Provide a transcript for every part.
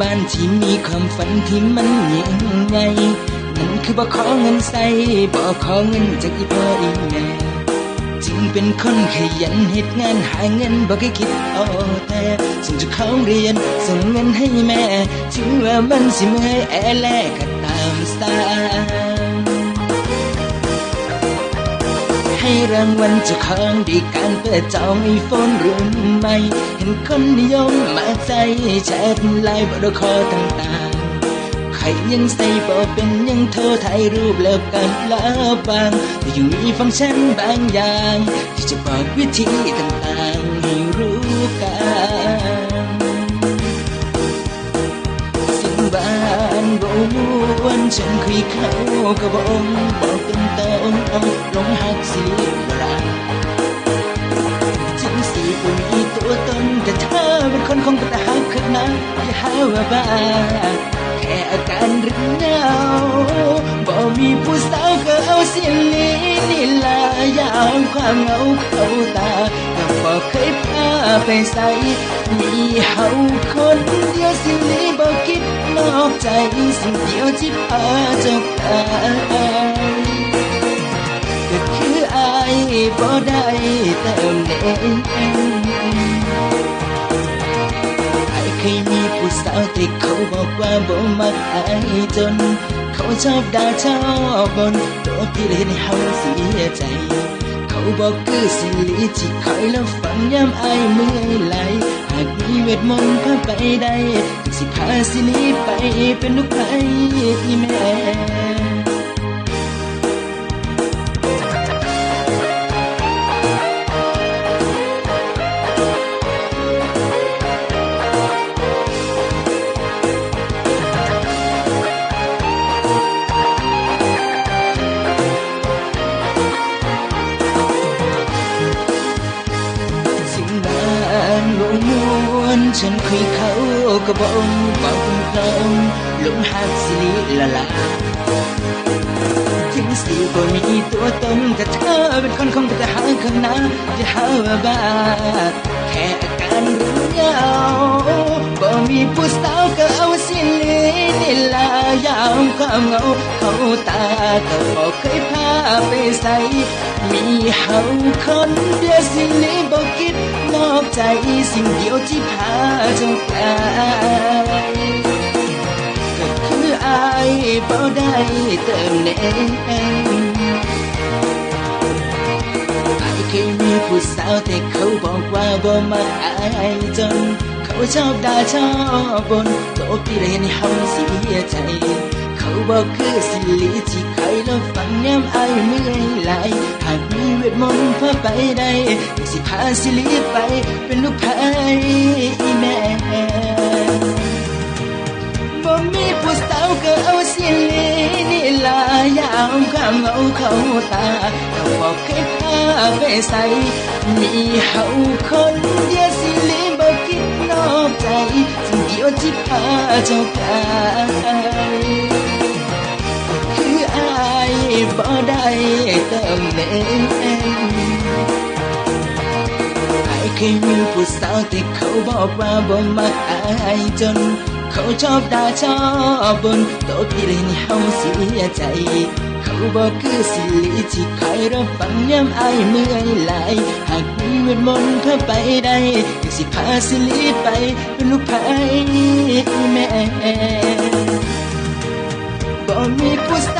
บ้านที่มีความฝันที่มันยิ่งใหญ่นั่นคือบ่ขอเงินใส่บ่ขอเงินจากอีพ่ออีแม่จึงเป็นคนขยันเหตุงานหาเงินบ่เคยคิดเอาแต่ส่งจะเข้าเรียนส่งเงินให้แม่ ถึงว่ามันสิเมื่อยแอแลก็ตามสไตล์ ห้รางวัลจ้าของดีการเปิดจองไอโฟนรุ่นใหม่ เห็นคนนิยมมาใจแชทไลน์บดคอต่างๆ ใครยังใส่บ่เป็นยังโทรถ่ายรูปเลิกกันแล้วบางแต่ยังมีฟังก์ชันบางอย่าง ที่จะบอกวิธีต่างๆให้รู้กันสิ่งบ้านบ่วนฉันคุยเข้ากับบองบอกตรง ๆเอาลงหักสิบลาถึงสีปุ่นอีตัวตนแต่เธอเป็นคนคงเป็นตาหักขึ้นนะอย่าหาว่าบ้าแค่อาการหรือเงาบ่มีผู้สาวก็เอาสิลีนี่ลายามความเหงาเข้าตาก็บ่เคยพาไปใส่มีเฮาคนเดียวสิลีบ่คิดนอกใจสิ่งเดียวที่พาเจ้าไปก็คืออาย บ่ได้เติมเน้นไอ้เคยมีผู้สาวที่เขาบอกว่าบ่มักอายจน เขาชอบด่าชอบบนตัวที่เล่นเฮาเสียใจ เขาบอกคือสิลีที่คอยแล้วฟังย้ำอายเมื่อยไหลหากมีเวทมนต์พาไปได้ก็สิพาสิลีไปเป็นลูกไผ่ที่แม่ ฉันคุยเขาก็บองบอกตรงๆลงหักสิลิละลาถึงสิบ่มีตัวตนแต่เธอเป็นคนคงจะหาข้างหน้าจะหาว่าบ้าแค่อาการายามความเงาเขาตาก็บ่เคยพาไปใส่มีเฮาคนเดียวสิลีบอกคิดนอกใจสิ่งเดียวที่พาเจ้าไปก็คืออายบ่ได้เติมเน้นอายเคยมีผู้สาวแต่เขาบอกว่าบ่มักอายจน เขาชอบด่าชอบบนโตที่เล่นเฮาเสียใจ เขาบอกคือสิลีที่ใครแล้วฟังย้ำอายเมื่อยไหลหากมีเวทมนต์พาไปได้อยากสิพาสิลีไปเป็นลูกไผ่อีแม่บ่มีผู้สาวก็เอาสิลีนี่ลายามความเหงาเขาตาก็บอกเคยพาไปใส่มีเฮาคนเดียวสิลีบ่คิดนอกใจสิ่งเดียวที่พาเจ้าไปคืออาย บ่ได้เติมเน้นอายเคยมีผู้สาวที่เขาบอกว่าบ่มักอายจน เขาชอบด่าชอบบนโต๊ะที่เล่นเฮาเสียใจ เขาบอกคือสิลีที่ใครรับฟังย้ำไอเมื่อยไหลหากมีเวทมนต์พาไปได้อยากสิพาสิลีไปเป็นลูกไผ่แม่บ่มีผู้สาว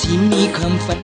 ที่มีความฝัน